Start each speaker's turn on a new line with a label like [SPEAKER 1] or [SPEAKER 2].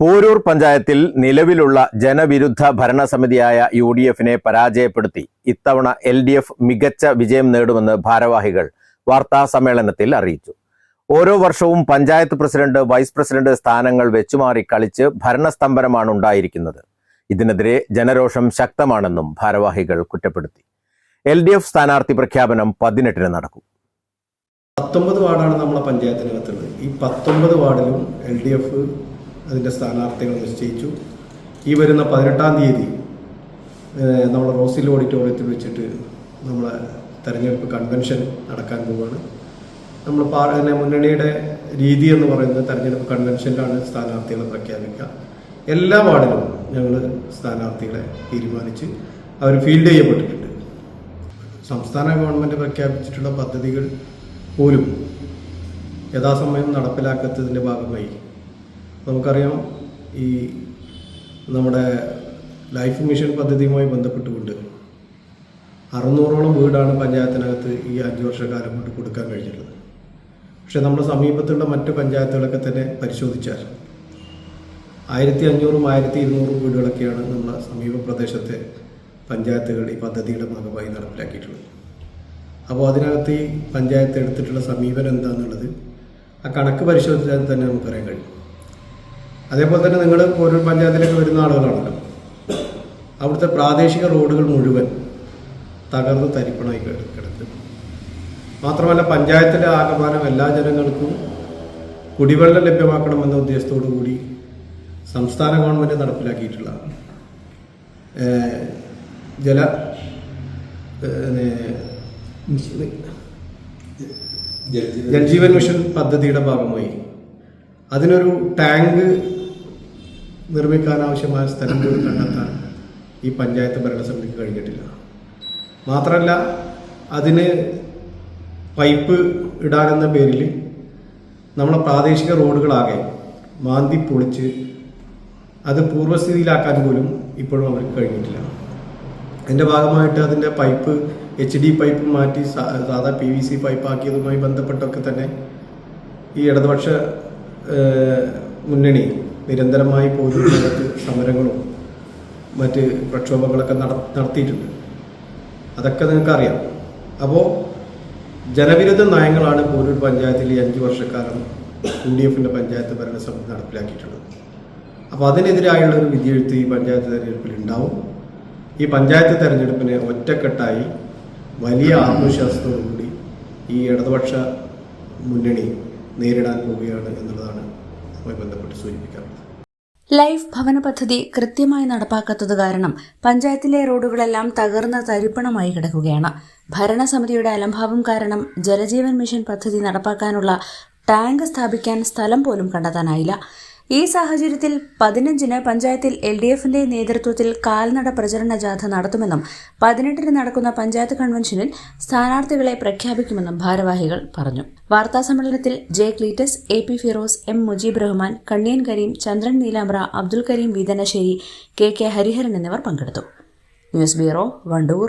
[SPEAKER 1] പോരൂർ പഞ്ചായത്തിൽ നിലവിലുള്ള ജനവിരുദ്ധ ഭരണസമിതിയായ യു ഡി എഫിനെ പരാജയപ്പെടുത്തി. ഇത്തവണ എൽ ഡി എഫ് മികച്ച വിജയം നേടുമെന്ന് ഭാരവാഹികൾ വാർത്താ സമ്മേളനത്തിൽ അറിയിച്ചു. ഓരോ വർഷവും പഞ്ചായത്ത് പ്രസിഡന്റ് വൈസ് പ്രസിഡന്റ് സ്ഥാനങ്ങൾ വെച്ചുമാറി കളിച്ച് ഭരണസ്തംഭനമാണ് ഉണ്ടായിരിക്കുന്നത്. ഇതിനെതിരെ ജനരോഷം ശക്തമാണെന്നും ഭാരവാഹികൾ കുറ്റപ്പെടുത്തി. എൽ ഡി എഫ് സ്ഥാനാർത്ഥി പ്രഖ്യാപനം പതിനെട്ടിന് നടക്കും.
[SPEAKER 2] പത്തൊമ്പത് വാർഡാണ് നമ്മളെ പഞ്ചായത്തിനകത്തുള്ളത്. ഈ പത്തൊമ്പത് വാർഡിലും എൽ ഡി എഫ് അതിന്റെ സ്ഥാനാർത്ഥികൾ നിശ്ചയിച്ചു. ഈ വരുന്ന പതിനെട്ടാം തീയതി നമ്മളെ റോസിൽ ഓഡിറ്റോറിയത്തിൽ വെച്ചിട്ട് നമ്മൾ തെരഞ്ഞെടുപ്പ് കൺവെൻഷൻ നടക്കാൻ പോവുകയാണ് നമ്മൾ പാർട്ടി മുന്നണിയുടെ രീതി എന്ന് പറയുന്നത് തെരഞ്ഞെടുപ്പ് കൺവെൻഷനിലാണ് സ്ഥാനാർത്ഥികളെ പ്രഖ്യാപിക്കുക. എല്ലാ വാർഡിലും ഞങ്ങൾ സ്ഥാനാർത്ഥികളെ തീരുമാനിച്ച് അവർ ഫീൽഡ് ചെയ്യപ്പെട്ടിട്ടുണ്ട്. സംസ്ഥാന ഗവൺമെന്റ് പ്രഖ്യാപിച്ചിട്ടുള്ള പദ്ധതികൾ പോലും യഥാസമയം നടപ്പിലാക്കാത്തതിന്റെ ഭാഗമായി നമുക്കറിയാം ഈ നമ്മുടെ ലൈഫ് മിഷൻ പദ്ധതിയുമായി ബന്ധപ്പെട്ടുകൊണ്ട് അറുന്നൂറോളം വീടാണ് പഞ്ചായത്തിനകത്ത് ഈ അഞ്ച് വർഷക്കാലം കൊണ്ട് കൊടുക്കാൻ കഴിഞ്ഞിട്ടുള്ളത്. പക്ഷേ നമ്മുടെ സമീപത്തുള്ള മറ്റ് പഞ്ചായത്തുകളൊക്കെ തന്നെ പരിശോധിച്ചാൽ ആയിരത്തി അഞ്ഞൂറും ആയിരത്തി ഇരുന്നൂറും വീടുകളൊക്കെയാണ് നമ്മുടെ സമീപ പ്രദേശത്തെ പഞ്ചായത്തുകൾ ഈ പദ്ധതിയുടെ ഭാഗമായി നടപ്പിലാക്കിയിട്ടുള്ളത്. അപ്പോൾ അതിനകത്ത് ഈ പഞ്ചായത്ത് എടുത്തിട്ടുള്ള സമീപനം എന്താണെന്നുള്ളത് ആ കണക്ക് പരിശോധിച്ചാൽ തന്നെ നമുക്കറിയാൻ കഴിയും. അതേപോലെ തന്നെ നിങ്ങൾ ഓരോ പഞ്ചായത്തിലേക്ക് വരുന്ന ആളുകളാണല്ലോ. അവിടുത്തെ പ്രാദേശിക റോഡുകൾ മുഴുവൻ തകർന്ന് തരിപ്പണമായി കിട- കിടക്കും. മാത്രമല്ല പഞ്ചായത്തിലെ ആകമാനം എല്ലാ ജനങ്ങൾക്കും കുടിവെള്ളം ലഭ്യമാക്കണമെന്ന ഉദ്ദേശത്തോടു കൂടി സംസ്ഥാന ഗവൺമെന്റ് നടപ്പിലാക്കിയിട്ടുള്ള ജല ജൽജീവൻ മിഷൻ പദ്ധതിയുടെ ഭാഗമായി. അതിനൊരു ടാങ്ക് നിർമ്മിക്കാൻ ആവശ്യമായ സ്ഥലം പോലും കണ്ടെത്താൻ ഈ പഞ്ചായത്ത് ഭരണസമിതിക്ക് കഴിഞ്ഞിട്ടില്ല. മാത്രമല്ല അതിന് പൈപ്പ് ഇടാനെന്ന പേരിൽ നമ്മളെ പ്രാദേശിക റോഡുകളാകെ മാന്തി പൊളിച്ച് അത് പൂർവസ്ഥിതിയിലാക്കാൻ പോലും ഇപ്പോഴും അവർക്ക് കഴിഞ്ഞിട്ടില്ല. അതിന്റെ ഭാഗമായിട്ട് അതിന്റെ പൈപ്പ് എച്ച് ഡി പൈപ്പ് മാറ്റി സാധാ പി വി സി പൈപ്പ് ആക്കിയതുമായി ബന്ധപ്പെട്ടൊക്കെ തന്നെ ഈ ഇടതുപക്ഷ മുന്നണി നിരന്തരമായി പോലീസിനകത്ത് സമരങ്ങളും മറ്റ് പ്രക്ഷോഭങ്ങളൊക്കെ നട നടത്തിയിട്ടുണ്ട്. അതൊക്കെ നിങ്ങൾക്കറിയാം. അപ്പോൾ ജനവിരുദ്ധ നയങ്ങളാണ് പോരൂർ പഞ്ചായത്തിൽ ഈ അഞ്ച് വർഷക്കാലം യു ഡി എഫിന്റെ പഞ്ചായത്ത് ഭരണസമിതി നടപ്പിലാക്കിയിട്ടുള്ളത്. അപ്പോൾ അതിനെതിരായുള്ള ഒരു വിധിയെഴുത്ത് ഈ പഞ്ചായത്ത് തെരഞ്ഞെടുപ്പിൽ ഉണ്ടാവും. ഈ പഞ്ചായത്ത് തെരഞ്ഞെടുപ്പിനെ ഒറ്റക്കെട്ടായി വലിയ ആത്മവിശ്വാസത്തോടുകൂടി ഈ ഇടതുപക്ഷ മുന്നണി നേരിടാൻ പോവുകയാണ് എന്നുള്ളതാണ് അതുമായി ബന്ധപ്പെട്ട് സൂചിപ്പിക്കാറുണ്ട്.
[SPEAKER 3] ലൈഫ് ഭവന പദ്ധതി കൃത്യമായി നടപ്പാക്കാത്തത് കാരണം പഞ്ചായത്തിലെ റോഡുകളെല്ലാം തകർന്ന തരിപ്പണമായി കിടക്കുകയാണ്. ഭരണസമിതിയുടെ അലംഭാവം കാരണം ജലജീവൻ മിഷൻ പദ്ധതി നടപ്പാക്കാനുള്ള ടാങ്ക് സ്ഥാപിക്കാൻ സ്ഥലം പോലും കണ്ടെത്താനായില്ല. ഈ സാഹചര്യത്തിൽ പതിനഞ്ചിന് പഞ്ചായത്തിൽ എൽ ഡി എഫിന്റെ നേതൃത്വത്തിൽ കാൽനട പ്രചരണ ജാഥ നടത്തുമെന്നും പതിനെട്ടിന് നടക്കുന്ന പഞ്ചായത്ത് കൺവെൻഷനിൽ സ്ഥാനാർത്ഥികളെ പ്രഖ്യാപിക്കുമെന്നും ഭാരവാഹികൾ പറഞ്ഞു. വാർത്താ സമ്മേളനത്തിൽ J Cleetus A P Firoz M Mujeeb Rahman Kanniyan Kareem Chandran Neelambra Abdul Kareem Veethanassery K K Hariharan എന്നിവർ പങ്കെടുത്തു. News bureau Wandoor.